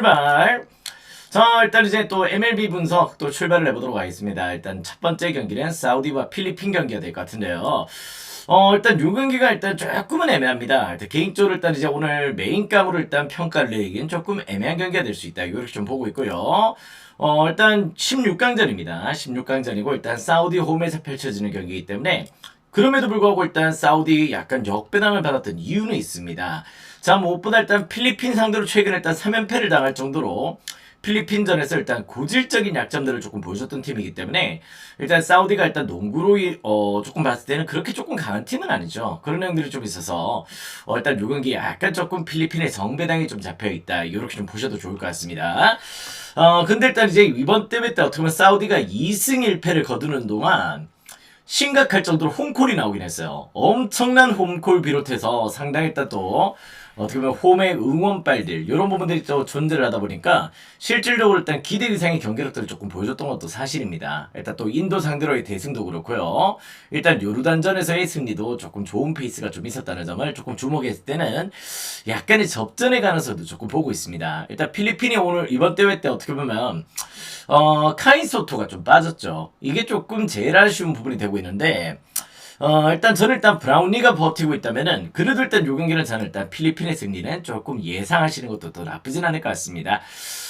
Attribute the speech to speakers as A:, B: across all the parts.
A: 출발. 자, 일단 이제 또 MLB 분석 또 출발을 해보도록 하겠습니다. 일단 첫 번째 경기는 사우디와 필리핀 경기가 될 것 같은데요. 어, 일단 요 경기가 일단 조금은 애매합니다. 일단 개인적으로 일단 이제 오늘 메인감으로 일단 평가를 내기엔 조금 애매한 경기가 될 수 있다. 이렇게 좀 보고 있고요. 어, 일단 16강전입니다. 16강전이고 일단 사우디 홈에서 펼쳐지는 경기이기 때문에 그럼에도 불구하고 일단 사우디 약간 역배당을 받았던 이유는 있습니다. 자, 무엇보다 일단 필리핀 상대로 최근에 일단 3연패를 당할 정도로 필리핀전에서 일단 고질적인 약점들을 조금 보여줬던 팀이기 때문에 일단 사우디가 일단 농구로 이- 어, 조금 봤을 때는 그렇게 조금 강한 팀은 아니죠. 그런 내용들이 좀 있어서 어, 일단 요 경기 약간 조금 필리핀의 정배당이 좀 잡혀 있다. 이렇게 좀 보셔도 좋을 것 같습니다. 어, 근데 일단 이제 이번 대회 때 어떻게 보면 사우디가 2승 1패를 거두는 동안 심각할 정도로 홈콜이 나오긴 했어요. 엄청난 홈콜 비롯해서 상당히 일단 또 어떻게 보면 홈의 응원빨들 이런 부분들이 또 존재를 하다 보니까 실질적으로 일단 기대 이상의 경기력들을 조금 보여줬던 것도 사실입니다. 일단 또 인도 상대로의 대승도 그렇고요. 일단 요르단전에서의 승리도 조금 좋은 페이스가 좀 있었다는 점을 조금 주목했을 때는 약간의 접전의 가능성도 조금 보고 있습니다. 일단 필리핀이 오늘 이번 대회 때 어떻게 보면 어, 카이소토가 좀 빠졌죠. 이게 조금 제일 아쉬운 부분이 되고 있는데, 어, 일단 저는 일단 브라운리가 버티고 있다면은, 그래도 일단 요 경기는 저는 일단 필리핀의 승리는 조금 예상하시는 것도 더 나쁘진 않을 것 같습니다.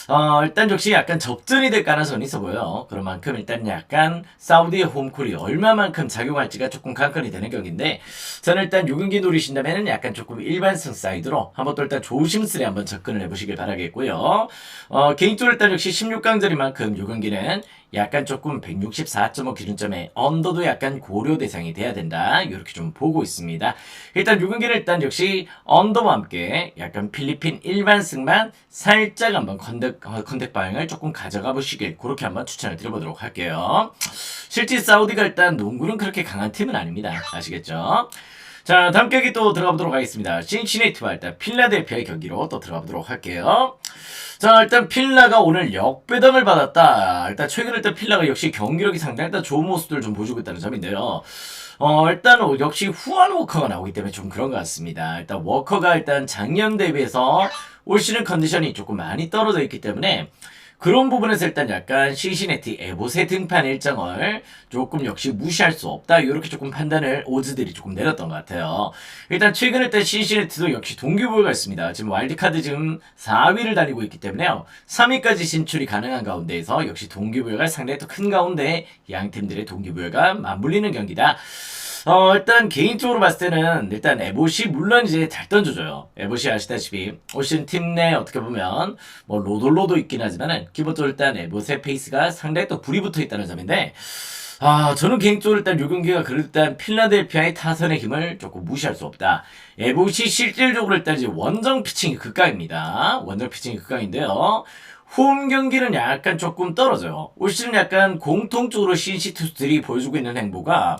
A: 어, 일단 역시 약간 접전이 될 가능성이 있어 보여요. 그런 만큼 일단 약간 사우디의 홈콜이 얼마만큼 작용할지가 조금 관건이 되는 경기인데, 저는 일단 요 경기 노리신다면은 약간 조금 일반승 사이드로 한번 또 일단 조심스레 한번 접근을 해보시길 바라겠고요. 어, 개인적으로 일단 역시 16강전인 만큼 요 경기는 약간 조금 164.5 기준점에 언더도 약간 고려 대상이 돼야 된다. 이렇게 좀 보고 있습니다. 일단 요 경기는 일단 역시 언더와 함께 약간 필리핀 일반승만 살짝 한번 컨택, 어, 컨택 방향을 조금 가져가 보시길 그렇게 한번 추천을 드려보도록 할게요. 실제 사우디가 일단 농구는 그렇게 강한 팀은 아닙니다. 아시겠죠? 자, 다음 경기 또 들어가 보도록 하겠습니다. 신시네이트와 일단 필라델피아의 경기로 또 들어가 보도록 할게요. 자, 일단 필라가 오늘 역배당을 받았다. 일단 최근 일단 필라가 역시 경기력이 상당히 일단 좋은 모습들을 좀 보여주고 있다는 점인데요. 어, 일단 역시 후안 워커가 나오기 때문에 좀 그런 것 같습니다. 일단 워커가 일단 작년 대비해서 올 시즌 컨디션이 조금 많이 떨어져 있기 때문에 그런 부분에서 일단 약간 시시네티 에보세 등판 일정을 조금 역시 무시할 수 없다. 이렇게 조금 판단을 오즈들이 조금 내렸던 것 같아요. 일단 최근 일단 시시네티도 역시 동기부여가 있습니다. 지금 와일드카드 지금 4위를 달리고 있기 때문에요. 3위까지 진출이 가능한 가운데에서 역시 동기부여가 상당히 또 큰 가운데 양 팀들의 동기부여가 맞물리는 경기다. 어, 일단 개인적으로 봤을 때는 일단 에봇이 물론 이제 잘 던져줘요. 에봇이 아시다시피 올 시즌 팀내 어떻게 보면 뭐 로돌로도 있긴 하지만은 기본적으로 일단 에봇의 페이스가 상당히 또 불이 붙어 있다는 점인데 아, 저는 개인적으로 일단 요 경기가 그럴 일단 필라델피아의 타선의 힘을 조금 무시할 수 없다. 에봇이 실질적으로 일단 이제 원정 피칭이 극강입니다. 원정 피칭이 극강인데요. 홈 경기는 약간 조금 떨어져요. 올 시즌 약간 공통적으로 신시 투수들이 보여주고 있는 행보가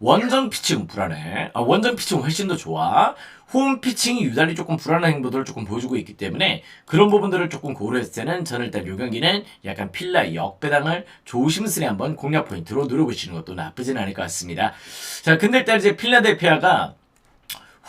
A: 원정 피칭 불안해. 아, 원정 피칭 훨씬 더 좋아. 홈 피칭이 유달리 조금 불안한 행보들을 조금 보여주고 있기 때문에 그런 부분들을 조금 고려했을 때는 저는 일단 요 경기는 약간 필라의 역배당을 조심스레 한번 공략 포인트로 누려보시는 것도 나쁘진 않을 것 같습니다. 자, 근데 일단 이제 필라델피아가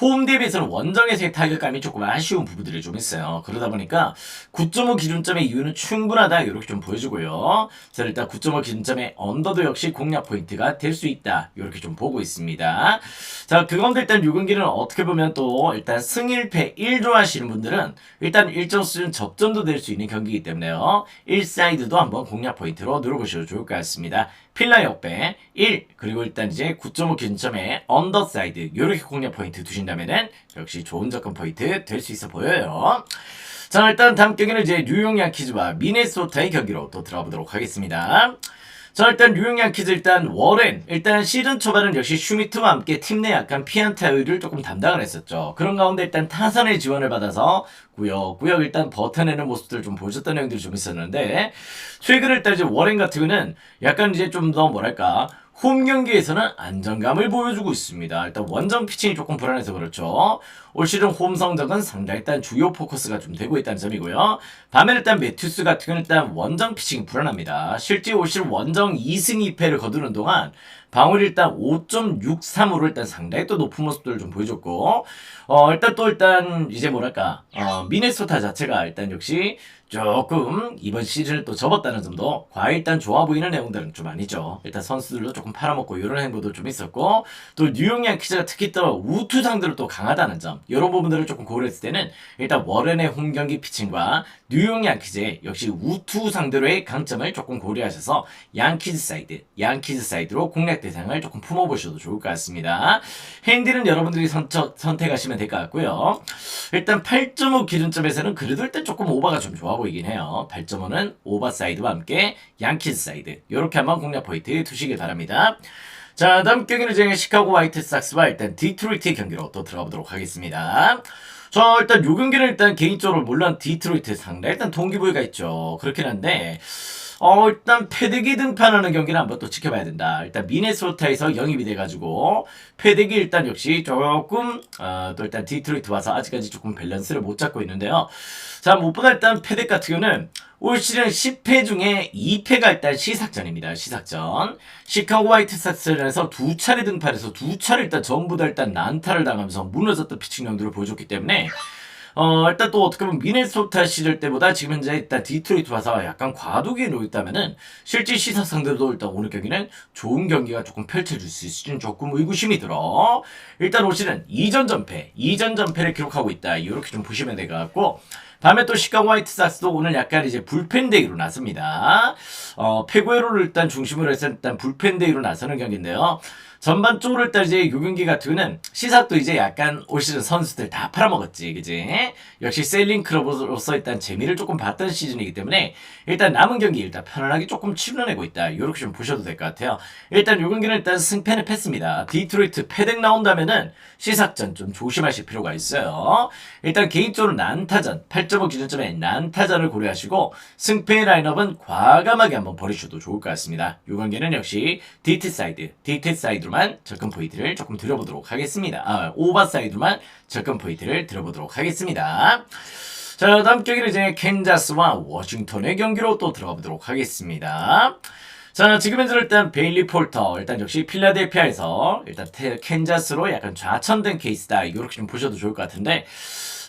A: 홈 대비해서는 원정에서의 타격감이 조금 아쉬운 부분들이 좀 있어요. 그러다 보니까 9.5 기준점의 이유는 충분하다 이렇게 좀 보여주고요. 자 일단 9.5 기준점의 언더도 역시 공략 포인트가 될 수 있다 이렇게 좀 보고 있습니다. 자 그건데 일단 요 경기는 어떻게 보면 또 일단 승일패 1 좋아하시는 분들은 일단 일정 수준 접전도 될 수 있는 경기이기 때문에요. 1사이드도 한번 공략 포인트로 누려보셔도 좋을 것 같습니다. 필라 역배 1 그리고 일단 이제 9.5 기준점의 언더사이드 이렇게 공략 포인트 두신다면은 역시 좋은 접근 포인트 될 수 있어 보여요. 자 일단 다음 경기는 이제 뉴욕 양키즈와 미네소타의 경기로 또 들어보도록 하겠습니다. 자 일단 뉴욕 양키즈 일단 워렌 일단 시즌 초반은 역시 슈미트와 함께 팀 내 약간 피안타율을 조금 담당을 했었죠. 그런 가운데 일단 타선의 지원을 받아서 구역구역 일단 버텨내는 모습들을 좀 보여줬던 내용들이 좀 있었는데 최근 일단 이제 워렌 같은 경우는 약간 이제 좀 더 뭐랄까 홈 경기에서는 안정감을 보여주고 있습니다. 일단 원정 피칭이 조금 불안해서 그렇죠. 올 시즌 홈 성적은 상당히 일단 주요 포커스가 좀 되고 있다는 점이고요. 반면 일단 매튜스 같은 경우는 일단 원정 피칭이 불안합니다. 실제 올 시즌 원정 2승 2패를 거두는 동안 방울이 일단 5.63으로 일단 상당히 또 높은 모습들을 좀 보여줬고, 어, 일단 또 일단 이제 뭐랄까, 어, 미네소타 자체가 일단 역시 조금 이번 시즌을 또 접었다는 점도 과일 일단 좋아 보이는 내용들은 좀 아니죠. 일단 선수들도 조금 팔아먹고 이런 행보도 좀 있었고 또 뉴욕 양키즈가 특히 또 우투 상대로 또 강하다는 점 이런 부분들을 조금 고려했을 때는 일단 워렌의 홈 경기 피칭과 뉴욕 양키즈의 역시 우투 상대로의 강점을 조금 고려하셔서 양키즈 사이드, 양키즈 사이드로 공략 대상을 조금 품어보셔도 좋을 것 같습니다. 핸디는 여러분들이 선척, 선택하시면 될 것 같고요. 일단 8.5 기준점에서는 그래도 일단 조금 오버가 좀 좋아 보이긴 해요. 8.5는 오버 사이드와 함께 양키즈 사이드 이렇게 한번 공략 포인트 두시길 바랍니다. 자 다음 경기는 이제 시카고 화이트삭스와 일단 디트로이트 경기로 또 들어가보도록 하겠습니다. 자 일단 요 경기는 일단 개인적으로 물론 디트로이트 상대 일단 동기부여가 있죠. 그렇긴 한데 어, 일단 패대기 등판하는 경기는 한번 또 지켜봐야 된다. 일단 미네소타에서 영입이 돼가지고 패대기 일단 역시 조금 어, 또 일단 디트로이트 와서 아직까지 조금 밸런스를 못 잡고 있는데요. 자 무엇보다 일단 패덱 같은 경우는 올 시즌 10회 중에 2패가 일단 시삭전입니다. 시삭전. 시카고 화이트삭스전에서 두 차례 등판해서 두 차례 일단 전부 다 일단 난타를 당하면서 무너졌던 피칭 용도를 보여줬기 때문에 어, 일단 또 어떻게 보면 미네소타 시절 때보다 지금 현재 일단 디트로이트 와서 약간 과도기에 놓였다면은 실제 시사 상대도 일단 오늘 경기는 좋은 경기가 조금 펼쳐질 수 있을지는 조금 의구심이 들어. 일단 올 시즌 2전 전패, 2전 전패를 기록하고 있다. 이렇게 좀 보시면 될 것 같고. 다음에 또 시카고 화이트삭스도 오늘 약간 이제 불펜 데이로 나섭니다. 어, 페구에로를 일단 중심으로 해서 일단 불펜 데이로 나서는 경기인데요. 전반적으로 일단 이제 요 경기 같은 시삭도 이제 약간 올 시즌 선수들 다 팔아먹었지, 그지? 역시 셀링 클럽으로서 일단 재미를 조금 봤던 시즌이기 때문에 일단 남은 경기 일단 편안하게 조금 치러내고 있다. 이렇게 좀 보셔도 될 것 같아요. 일단 요 경기는 일단 승패는 패스입니다. 디트로이트 패덱 나온다면은 시삭전 좀 조심하실 필요가 있어요. 일단 개인적으로 난타전 8.5 기준점에 난타전을 고려하시고 승패 라인업은 과감하게 한번 버리셔도 좋을 것 같습니다. 요 경기는 역시 디트 사이드, 디트 사이드 로만 접근 포인트를 조금 드려보도록 하겠습니다. 아, 오버 사이드로만 접근 포인트를 드려보도록 하겠습니다. 자, 다음 경기는 이제 캔자스와 워싱턴의 경기로 또 들어가 보도록 하겠습니다. 자, 지금 현재 일단 베일리 폴터, 일단 역시 필라델피아에서 일단 테, 캔자스로 약간 좌천된 케이스다. 이렇게 좀 보셔도 좋을 것 같은데,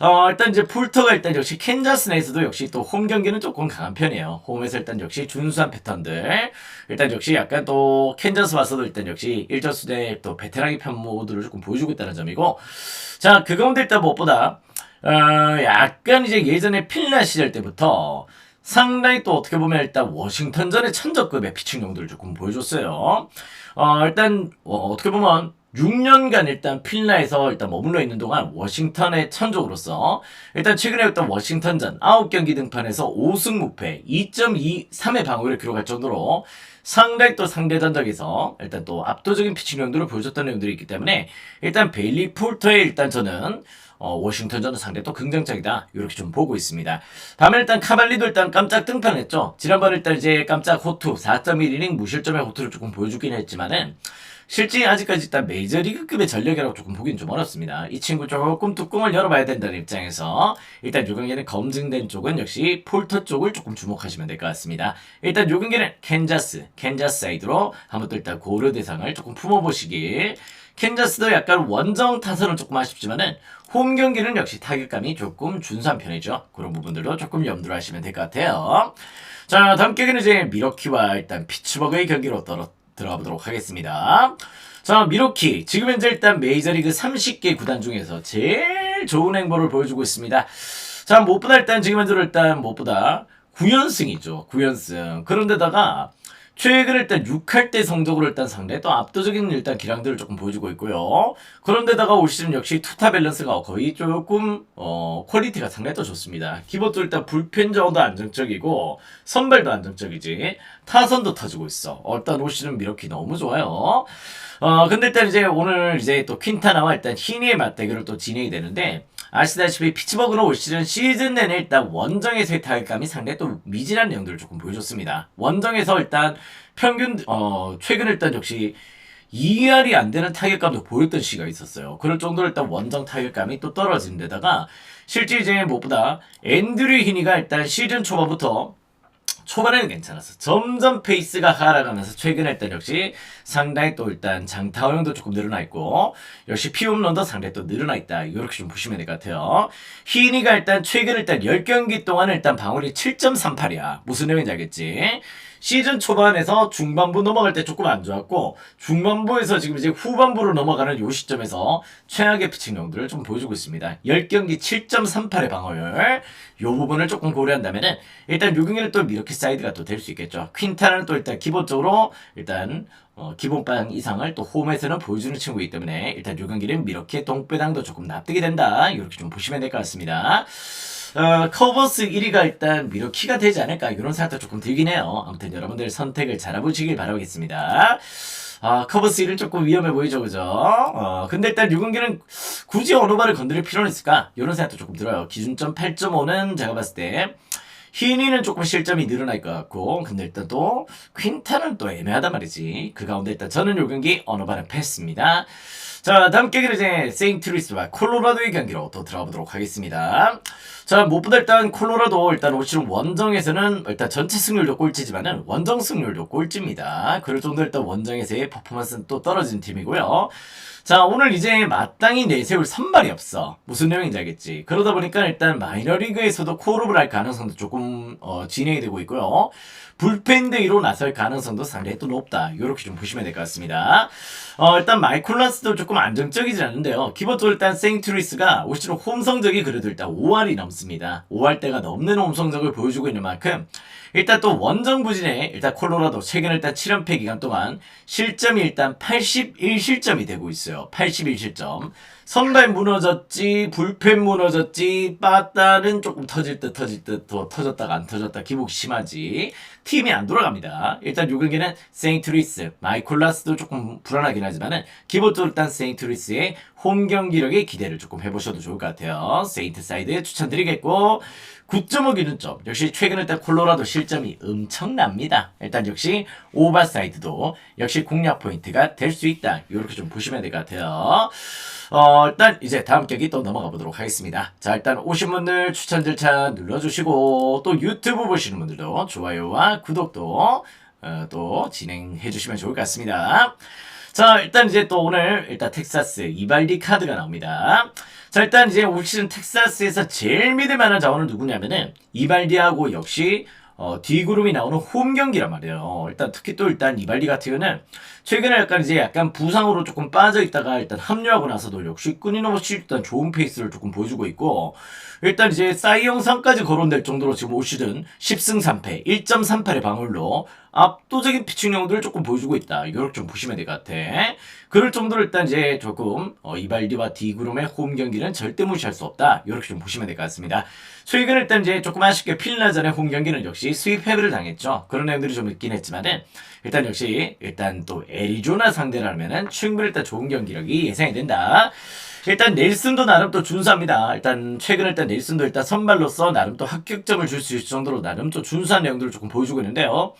A: 어, 일단 이제 폴터가 일단 역시 캔자스 내에서도 역시 또 홈 경기는 조금 강한 편이에요. 홈에서 일단 역시 준수한 패턴들. 일단 역시 약간 또 캔자스 와서도 일단 역시 1저수 대 또 베테랑의 편 모드를 조금 보여주고 있다는 점이고, 자, 그 가운데 일단 무엇보다, 어, 약간 이제 예전에 필라 시절 때부터 상당히 또 어떻게 보면 일단 워싱턴전의 천적급의 피칭 용도를 조금 보여줬어요. 어, 일단 어, 떻게 보면 6년간 일단 필라에서 일단 머물러 있는 동안 워싱턴의 천적으로서 일단 최근에 했던 워싱턴전 9경기 등판에서 5승 무패 2.23의 방어를 기록할 정도로 상당히 또 상대 전적에서 일단 또 압도적인 피칭 용도를 보여줬던 내용들이 있기 때문에 일단 베일리 폴터의 일단 저는 어, 워싱턴전은 상대 또 긍정적이다. 이렇게 좀 보고 있습니다. 다음에 일단 카발리도 일단 깜짝 등판했죠. 지난번 일단 이제 깜짝 호투 4.1이닝 무실점의 호투를 조금 보여주긴 했지만은 실제 아직까지 일단 메이저리그급의 전력이라고 조금 보기는 좀 어렵습니다. 이 친구 조금 뚜껑을 열어봐야 된다는 입장에서 일단 요 경기는 검증된 쪽은 역시 폴터 쪽을 조금 주목하시면 될 것 같습니다. 일단 요 경기는 캔자스, 캔자스 사이드로 한번 또 일단 고려 대상을 조금 품어보시길 캔자스도 약간 원정 타선은 조금 아쉽지만은 홈 경기는 역시 타격감이 조금 준수한 편이죠. 그런 부분들도 조금 염두를 하시면 될 것 같아요. 자, 다음 경기는 이제 미러키와 일단 피츠버그의 경기로 떨어, 들어가 보도록 하겠습니다. 자, 미러키. 지금 현재 일단 메이저리그 30개 구단 중에서 제일 좋은 행보를 보여주고 있습니다. 자, 무엇보다 일단 지금 현재로 일단 무엇보다 9연승이죠. 9연승. 그런데다가 최근 일단 6할 때 성적으로 일단 상대 또 압도적인 일단 기량들을 조금 보여주고 있고요. 그런데다가 올 시즌 역시 투타 밸런스가 거의 조금 어 퀄리티가 상당히 더 좋습니다. 기본적으로 일단 불펜 정도 안정적이고 선발도 안정적이지 타선도 터지고 있어. 어, 일단 올 시즌 미러키 너무 좋아요. 어 근데 일단 이제 오늘 이제 또 퀸타나와 일단 희니의 맞대결을 또 진행이 되는데 아시다시피 피츠버그는 올 시즌 시즌 내내 일단 원정에서의 타격감이 상당히 또 미진한 내용들을 조금 보여줬습니다. 원정에서 일단 평균 어 최근 일단 역시 2할이 안 되는 타격감도 보였던 시기가 있었어요. 그럴 정도로 일단 원정 타격감이 또 떨어진 데다가 이제 무엇보다 앤드류 히니가 일단 시즌 초반부터 초반에는 괜찮았어. 점점 페이스가 하락하면서 최근에 일단 역시 상당히 또 일단 장타 허용도 조금 늘어나 있고 역시 피홈런도 상당히 또 늘어나 있다. 이렇게 좀 보시면 될 것 같아요. 희니가 일단 최근 일단 10경기 동안 일단 방울이 7.38이야. 무슨 내용인지 알겠지? 시즌 초반에서 중반부 넘어갈 때 조금 안 좋았고 중반부에서 지금 이제 후반부로 넘어가는 요 시점에서 최악의 피칭력들을 좀 보여주고 있습니다. 10경기 7.38의 방어율 요 부분을 조금 고려한다면은 일단 6경기는 또 이렇게 사이드가 또 될 수 있겠죠. 퀸타는 또 일단 기본적으로 일단 어, 기본방 이상을 또 홈에서는 보여주는 친구이기 때문에 일단 6경기는 이렇게 동배당도 조금 납득이 된다. 이렇게 좀 보시면 될 것 같습니다. 어, 커버스 1위가 일단 미러키가 되지 않을까 이런 생각도 조금 들긴 해요. 아무튼 여러분들 선택을 잘 해보시길 바라겠습니다. 아, 커버스 1은 조금 위험해 보이죠, 그죠? 어, 근데 일단 6경기는 굳이 발을 건드릴 필요는 있을까? 이런 생각도 조금 들어요. 기준점 8.5는 제가 봤을 때 휘니는 조금 실점이 늘어날 것 같고 근데 일단 또 퀸타는 또 애매하단 말이지 그 가운데 일단 저는 요 경기 발은 패스입니다 자 다음 경기는 이제 세인트루이스와 콜로라도의 경기로 또 들어가 보도록 하겠습니다 자 무엇보다 일단 콜로라도 일단 올 시즌 원정에서는 일단 전체 승률도 꼴찌지만은 원정 승률도 꼴찌입니다. 그럴 정도로 일단 원정에서의 퍼포먼스는 또 떨어진 팀이고요. 자 오늘 이제 마땅히 내세울 선발이 없어. 무슨 내용인지 알겠지? 그러다 보니까 일단 마이너리그에서도 콜업을 할 가능성도 조금 어, 진행이 되고 있고요. 불펜 데이로 나설 가능성도 상당히 또 높다. 이렇게 좀 보시면 될 것 같습니다. 어, 일단 마이콜라스도 조금 안정적이지 않은데요. 기본적으로 일단 세인트루이스가 올 시즌 홈 성적이 그래도 일단 5할이 넘습니다 5할대가 넘는 홈 성적을 보여주고 있는 만큼 일단 또 원정 부진에 일단 콜로라도 최근 일단 7연패 기간 동안 실점이 일단 81실점이 되고 있어요. 81실점. 선발 무너졌지, 불펜 무너졌지, 빠따는 조금 터질 듯 터질 듯 더 터졌다가 안 터졌다 기복이 심하지. 팀이 안 돌아갑니다. 일단 요 경기는 세인트루이스, 마이콜라스도 조금 불안하긴 하지만은 기본적으로 일단 세인트루이스의 홈 경기력에 기대를 조금 해보셔도 좋을 것 같아요. 세인트 사이드 추천드리겠고 9.5 기준점. 역시 최근 일단 콜로라도 실점이 엄청납니다. 일단 역시 오버사이드도 역시 공략 포인트가 될 수 있다. 이렇게 좀 보시면 될 것 같아요. 어, 일단 이제 다음 경기 또 넘어가 보도록 하겠습니다. 자, 일단 오신 분들 추천 절차 눌러주시고 또 유튜브 보시는 분들도 좋아요와 구독도 어, 또 진행해 주시면 좋을 것 같습니다. 자, 일단 이제 또 오늘 일단 텍사스 이발디 카드가 나옵니다. 자, 일단 이제 올 시즌 텍사스에서 제일 믿을 만한 자원은 누구냐면은 이발디하고 역시 어, D그룹이 나오는 홈 경기란 말이에요. 일단 특히 또 일단 이발디 같은 경우는 최근에 약간 이제 약간 부상으로 조금 빠져 있다가 일단 합류하고 나서도 역시 끊임없이 일단 좋은 페이스를 조금 보여주고 있고 일단 이제 싸이 영상까지 거론될 정도로 지금 올 시즌 10승 3패 1.38의 방울로 압도적인 피칭력들을 조금 보여주고 있다. 이렇게 좀 보시면 될 것 같아. 그럴 정도로 일단 이제 조금 어, 이발디와 디그룹의 홈 경기는 절대 무시할 수 없다. 이렇게 좀 보시면 될 것 같습니다. 최근 일단 이제 조금 아쉽게 필라전의 홈 경기는 역시 수입 패배를 당했죠. 그런 내용들이 좀 있긴 했지만은 일단 역시 일단 또 애리조나 상대라면은 충분히 일단 좋은 경기력이 예상이 된다. 일단 넬슨도 나름 또 준수합니다. 일단 최근 일단 넬슨도 일단 선발로서 나름 또 합격점을 줄 수 있을 정도로 나름 또 준수한 내용들을 조금 보여주고 있는데요.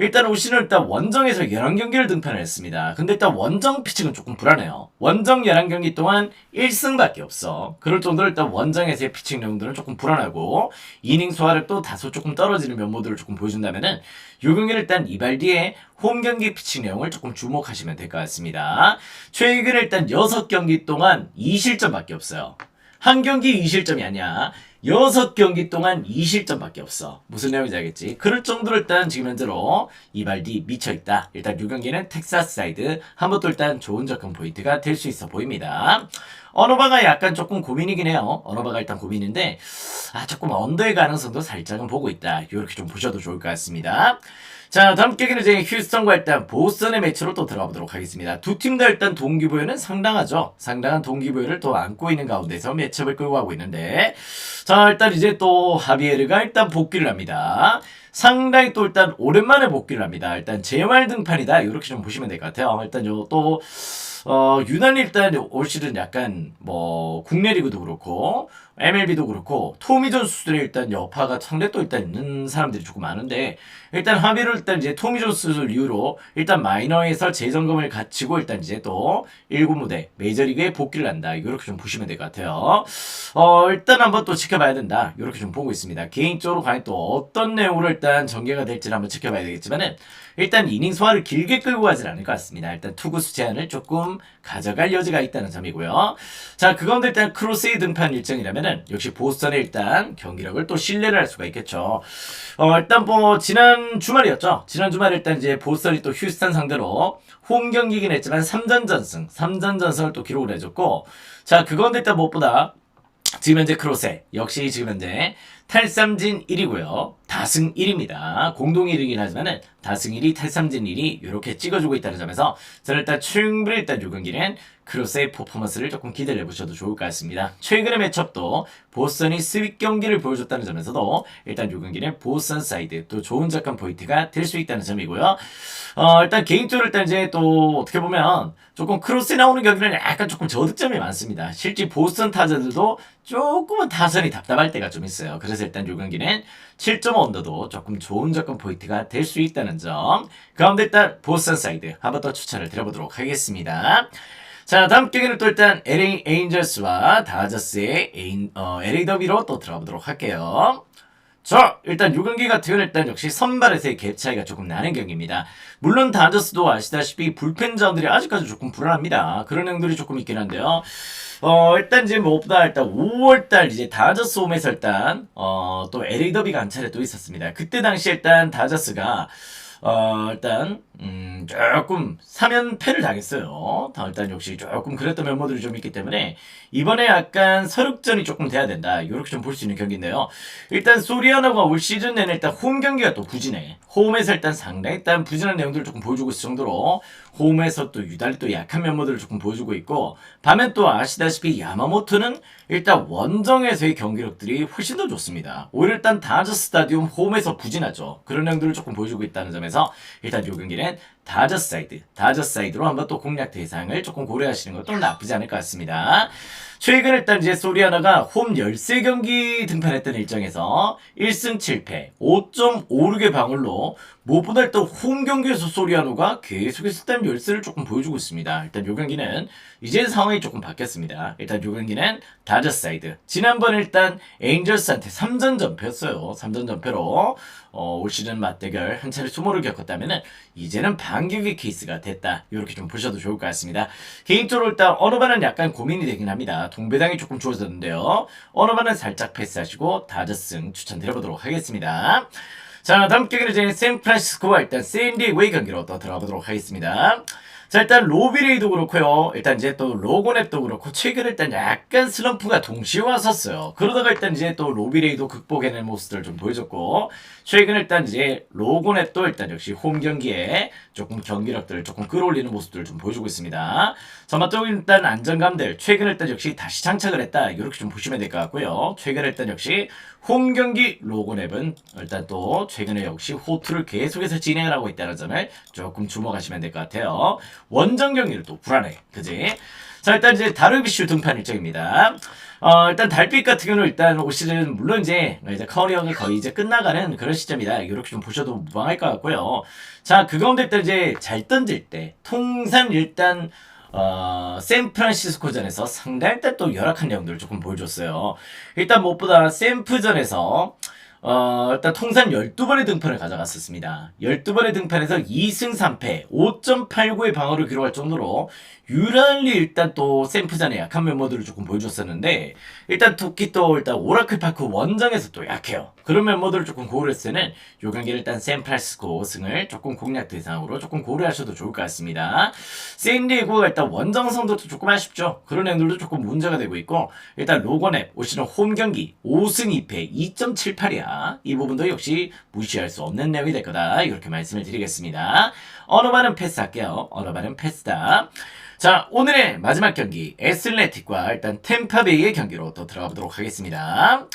A: 일단 올 시즌 일단 원정에서 11경기를 등판을 했습니다. 근데 일단 원정 피칭은 조금 불안해요. 원정 11경기 동안 1승밖에 없어. 그럴 정도로 일단 원정에서의 피칭 내용들은 조금 불안하고 이닝 소화를 또 다소 조금 떨어지는 면모들을 조금 보여준다면은 요 경기는 일단 이발디의 홈 경기 피칭 내용을 조금 주목하시면 될 것 같습니다. 최근 일단 6경기 동안 2실점밖에 없어요. 한 경기 2실점이 아니야. 6경기 동안 2실점밖에 없어. 무슨 내용인지 알겠지? 그럴 정도로 일단 지금 현재로 이발디 미쳐있다. 일단 6경기는 텍사스 사이드 한번또 일단 좋은 접근 포인트가 될 수 있어 보입니다. 언어바가 약간 조금 고민이긴 해요. 언어바가 일단 고민인데 아 조금 언더의 가능성도 살짝은 보고 있다. 이렇게 좀 보셔도 좋을 것 같습니다. 자 다음 경기는 이제 휴스턴과 일단 보스턴의 매치로 또 들어가 보도록 하겠습니다. 두 팀 다 일단 동기부여는 상당하죠. 상당한 동기부여를 또 안고 있는 가운데서 매치업을 끌고 가고 있는데 자 일단 이제 또 하비에르가 일단 복귀를 합니다. 상당히 또 일단 오랜만에 복귀를 합니다. 일단 재활 등판이다. 이렇게 좀 보시면 될 것 같아요. 일단 요또 어, 유난히 일단 올 시즌 약간 뭐 국내 리그도 그렇고 MLB도 그렇고 토미존 수술에 일단 여파가 상당히 또 일단 있는 사람들이 조금 많은데 일단 합의를 일단 이제 토미존 수술 이후로 일단 마이너에서 재점검을 갖추고 일단 이제 또 1군 무대 메이저리그에 복귀를 한다 이렇게 좀 보시면 될 것 같아요. 어 일단 한번 또 지켜봐야 된다 이렇게 좀 보고 있습니다. 개인적으로 과연 또 어떤 내용으로 일단 전개가 될지 를 한번 지켜봐야 되겠지만은 일단 이닝 소화를 길게 끌고 가진 않을 것 같습니다. 일단 투구수 제한을 조금 가져갈 여지가 있다는 점이고요. 자, 그 가운데 일단 크로스의 등판 일정이라면은 역시 보스턴의 일단 경기력을 또 신뢰를 할 수가 있겠죠. 어, 일단 뭐 지난 주말이었죠. 지난 주말에 일단 이제 보스턴이 또 휴스턴 상대로 홈 경기긴 했지만 3전 전승, 3전 전승을 또 기록을 해줬고 자, 그 가운데 일단 무엇보다 지금 현재 크로세 역시 지금 현재 탈삼진 1이고요. 다승 1입니다. 공동 1이긴 하지만은 다승 1이 탈삼진 1이 이렇게 찍어주고 있다는 점에서 저는 일단 충분히 일단 요 경기는 크로스의 퍼포먼스를 조금 기대를 해보셔도 좋을 것 같습니다. 최근의 매첩도 보스턴이 스윗 경기를 보여줬다는 점에서도 일단 요 경기는 보스턴 사이드 또 좋은 작전 포인트가 될 수 있다는 점이고요. 어, 일단 개인적으로 일단 이제 또 어떻게 보면 조금 크로스에 나오는 경기는 약간 조금 저득점이 많습니다. 실제 보스턴 타자들도 조금은 타선이 답답할 때가 좀 있어요. 그래서 일단 요 경기는 7.5 언더도 조금 좋은 접근 포인트가 될 수 있다는 점. 가운데 일단 보스턴 사이드 한번 더 추천을 드려보도록 하겠습니다. 자, 다음 경기는 또 일단 LA 에인저스와 다저스의 에인, 어, LA 더비로 또 들어보도록 할게요. 자, 일단 요 경기 같은 경우는 일단 역시 선발에서의 갭 차이가 조금 나는 경기입니다. 물론 다저스도 아시다시피 불펜자들이 아직까지 조금 불안합니다. 그런 행동이 조금 있긴 한데요. 어, 일단 이제 무엇보다 일단 5월달 이제 다저스 홈에서 일단, 어, 또 LA 더비가 한 차례 또 있었습니다. 그때 당시 일단 다저스가 어, 일단, 음, 조금, 3연패를 당했어요. 다 일단 역시 조금 그랬던 면모들이 좀 있기 때문에, 이번에 약간 서륙전이 조금 돼야 된다. 이렇게 좀 볼 수 있는 경기인데요. 일단, 소리아나가 올 시즌 내내 일단 홈 경기가 또 부진해. 홈에서 일단 상당히 일단 부진한 내용들을 조금 보여주고 있을 정도로, 홈에서 또 유달리 또 약한 면모들을 조금 보여주고 있고, 반면 또 아시다시피 야마모토는 일단 원정에서의 경기력들이 훨씬 더 좋습니다. 오히려 일단 다저 스타디움 홈에서 부진하죠. 그런 행동을 조금 보여주고 있다는 점에서 일단 요 경기는 다저 사이드, 다저 사이드로 한번 또 공략 대상을 조금 고려하시는 것도 나쁘지 않을 것 같습니다. 최근 일단 이제 소리아나가 홈 13경기 등판했던 일정에서 1승 7패, 5.56의 방울로 무엇보다 일단 홈 경기에서 소리아노가 계속해서 일단 열세를 조금 보여주고 있습니다. 일단 요 경기는 이제 상황이 조금 바뀌었습니다. 일단 요 경기는 다저 사이드. 지난번 일단 에인절스한테 3전 전패였어요. 3전 전패로 어, 올 시즌 맞대결 한 차례 수모를 겪었다면은 이제는 반격의 케이스가 됐다. 이렇게 좀 보셔도 좋을 것 같습니다. 개인적으로 일단 어느 반은 약간 고민이 되긴 합니다. 동배당이 조금 주어졌는데요. 어느 반은 살짝 패스하시고 다저승 추천드려보도록 하겠습니다. 자, 다음 경기는 이제 샌프란시스코와 일단 샌디에고의 경기로 또 들어가보도록 하겠습니다. 자, 일단 로비레이도 그렇고요. 일단 이제 또 로고넷도 그렇고 최근 일단 약간 슬럼프가 동시에 왔었어요. 그러다가 일단 이제 또 로비레이도 극복해낸 모습들을 좀 보여줬고 최근 일단 이제 로고넷도 일단 역시 홈 경기에 조금 경기력들을 조금 끌어올리는 모습들을 좀 보여주고 있습니다. 전반적으로 일단 안정감들 최근 일단 역시 다시 장착을 했다. 이렇게 좀 보시면 될 것 같고요. 최근 일단 역시 홈 경기 로고넷은 일단 또 최근에 역시 호투를 계속해서 진행을 하고 있다는 점을 조금 주목하시면 될 것 같아요. 원정 경기를 또 불안해. 그지? 자, 일단 이제 다르비슈 등판 일정입니다. 어, 일단 달빛 같은 경우는 일단 올 시즌 물론 이제 이제 커리어가 거의 이제 끝나가는 그런 시점이다. 이렇게 좀 보셔도 무방할 것 같고요. 자, 그 가운데 일단 이제 잘 던질 때 통산 일단 어, 샌프란시스코전에서 상당히 일단 또 열악한 내용들을 조금 보여줬어요. 일단 무엇보다 샌프전에서 어, 일단 통산 12번의 등판을 가져갔었습니다. 12번의 등판에서 2승 3패, 5.89의 방어를 기록할 정도로 유난히 일단 또 샘프전에 약한 면모들을 조금 보여줬었는데 일단 특히 또 일단 오라클 파크 원정에서 또 약해요. 그런 면모들을 조금 고려했을 때는 요 경기를 일단 샌프란시스코 승을 조금 공략 대상으로 조금 고려하셔도 좋을 것 같습니다. 샌디에고가 일단 원정 성적도 조금 아쉽죠. 그런 행들도 조금 문제가 되고 있고 일단 로건앱 올 시즌 홈 경기 5승 2패 2.78이야. 이 부분도 역시 무시할 수 없는 내용이 될 거다. 이렇게 말씀을 드리겠습니다. 반은 패스할게요. 반은 패스다. 자, 오늘의 마지막 경기, 에슬레틱과 일단 템파베이의 경기로 또 들어가 보도록 하겠습니다.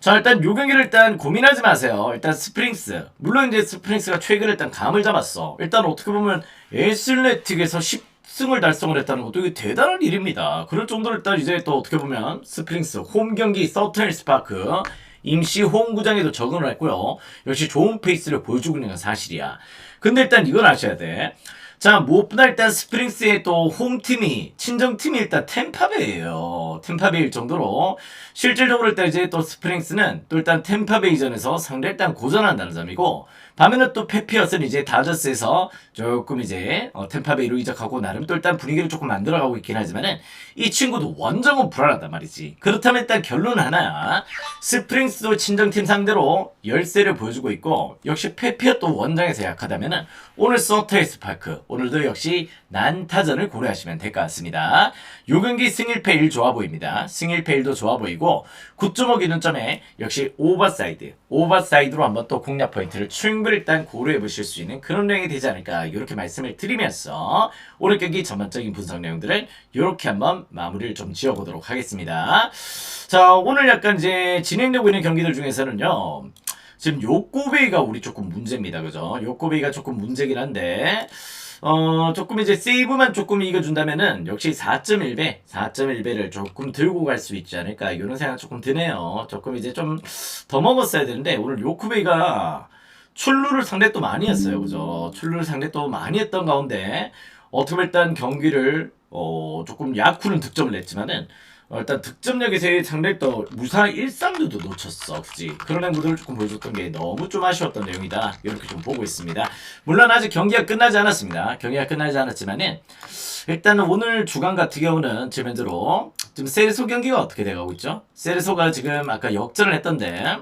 A: 자, 일단 요 경기를 일단 고민하지 마세요. 일단 스프링스. 물론 이제 스프링스가 최근에 일단 감을 잡았어. 일단 어떻게 보면 에슬레틱에서 10 10승을 달성을 했다는 것도 대단한 일입니다. 그럴 정도로 일단 이제 또 어떻게 보면 스프링스 홈 경기 서턴 스파크 임시 홈구장에도 적응을 했고요. 역시 좋은 페이스를 보여주고 있는 건 사실이야. 근데 일단 이건 아셔야 돼. 자, 무엇보다 일단 스프링스의 또 홈팀이, 친정팀이 일단 템파베이에요. 템파베이일 정도로. 실질적으로 일단 이제 또 스프링스는 또 일단 템파베이전에서 상대 일단 고전한다는 점이고, 반면에 또 페피어스는 이제 다저스에서 조금 이제 어, 템파베이로 이적하고 나름 또 일단 분위기를 조금 만들어가고 있긴 하지만은 이 친구도 원정은 불안하단 말이지. 그렇다면 일단 결론 하나야. 스프링스도 친정팀 상대로 열세를 보여주고 있고 역시 페피어 또 원정에서 약하다면은 오늘 서터에스 파크 오늘도 역시 난타전을 고려하시면 될 것 같습니다. 요 경기 승일패 1 좋아 보입니다. 승일패 1도 좋아 보이고 9.5 기준점에 역시 오버사이드 오버사이드로 한번 또 공략 포인트를 충분히 일단 고려해 보실 수 있는 그런 내용이 되지 않을까 이렇게 말씀을 드리면서 오늘 경기 전반적인 분석 내용들을 이렇게 한번 마무리를 좀 지어보도록 하겠습니다. 자 오늘 약간 이제 진행되고 있는 경기들 중에서는요. 지금 요코베이가 우리 조금 문제입니다. 그죠? 요코베이가 조금 문제긴 한데 어, 조금 이제 세이브만 조금 이겨준다면은 역시 4.1배, 4.1배를 조금 들고 갈 수 있지 않을까 이런 생각 조금 드네요. 조금 이제 좀 더 먹었어야 되는데 오늘 요코베이가 출루를 상대 또 많이 했어요. 그죠? 출루를 상대 또 많이 했던 가운데 어떻게 보면 일단 경기를 어, 조금 야쿠는 득점을 냈지만은 어, 일단 득점력에서의 상당히 또 무사 1-3루도 놓쳤어. 그지? 그런 행보들을 조금 보여줬던 게 너무 좀 아쉬웠던 내용이다. 이렇게 좀 보고 있습니다. 물론 아직 경기가 끝나지 않았습니다. 경기가 끝나지 않았지만은 일단은 오늘 주간 같은 경우는 지금 현재로 지금 세르소 경기가 어떻게 돼가고 있죠? 세르소가 지금 아까 역전을 했던데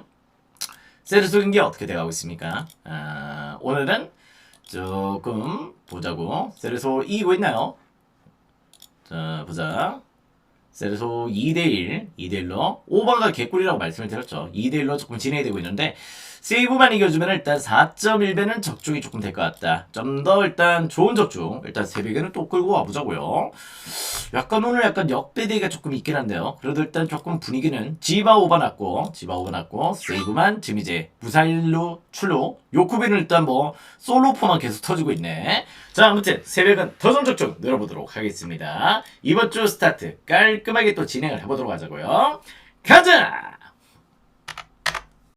A: 세르소 경기가 어떻게 돼가고 있습니까? 아, 오늘은 조금 보자고 세르소 이기고 있나요? 자 보자. 세르소 2대1, 2대1로 오버가 개꿀이라고 말씀을 드렸죠. 2대1로 조금 진행이 되고 있는데 세이브만 이겨주면 일단 4.1배는 적중이 조금 될 것 같다. 좀 더 일단 좋은 적중. 일단 새벽에는 또 끌고 와보자고요. 약간 오늘 약간 역배대가 조금 있긴 한데요. 그래도 일단 조금 분위기는 지바 오바 났고 지바 오바 났고 세이브만 지금 이제 무사일로 출루 요쿠비는 일단 뭐 솔로포만 계속 터지고 있네. 자 아무튼 새벽은 더좀 적중 늘어보도록 하겠습니다. 이번 주 스타트 깔끔하게 또 진행을 해보도록 하자고요. 가자!